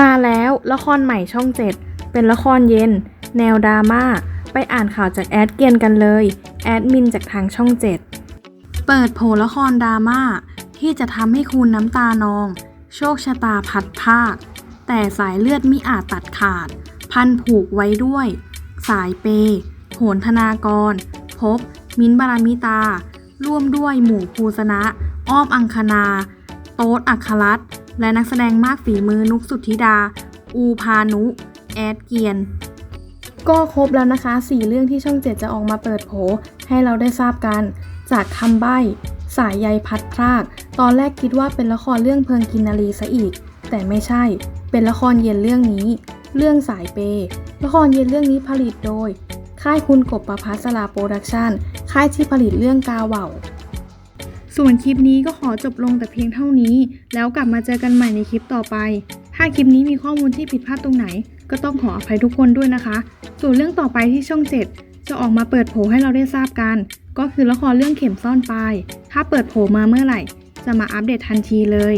มาแล้วละครใหม่ช่องเจ็ดเป็นละครเย็น แนวดราม่า ไปอ่านข่าวจากแอดเกียนกันเลย แอดมินจากทางช่องเจ็ดเปิดโผละครดราม่า ที่จะทำให้คุณน้ำตานอง โชคชะตาพัดภาค แต่สายเลือดมิอาจตัดขาด พันผูกไว้ด้วย สายเปย์โหนธนากร พบ มิ้นบารามิตา ร่วมด้วยหมู่ภูสนะ อ้อมอังคณา โต๊ดอัครรัตน์ และนักแสดงมากฝีมือนุกสุทธิดา อูพานุ แอดเกียน ก็ครบแล้วนะคะสี่เรื่องที่ช่องเจ็ดจะออกมาเปิดโผให้เราได้ทราบกัน จากคำใบ้ สายใยพัดพราก ตอนแรกคิดว่าเป็นละครเรื่องเพิงกินนารีซะอีก แต่ไม่ใช่ เป็นละครเย็นเรื่องนี้ เรื่องสายเปย์ละครเย็นเรื่องนี้ผลิตโดย ค่ายคุณกบประพัสลาโปรดักชั่น ค่ายที่ผลิตเรื่องกาเหว่า ส่วนคลิปนี้ก็ขอจบลงแต่เพียงเท่านี้ แล้วกลับมาเจอกันใหม่ในคลิปต่อไป ถ้าคลิปนี้มีข้อมูลที่ผิดพลาดตรงไหน ก็ต้องขออภัยทุกคนด้วยนะคะ ส่วนเรื่องต่อไปที่ช่อง 7 จะออกมาเปิดโผให้เราได้ทราบกัน ก็คือละครเรื่องเข็มซ่อนปลาย ถ้าเปิดโผมาเมื่อไหร่ จะมาอัปเดตทันทีเลย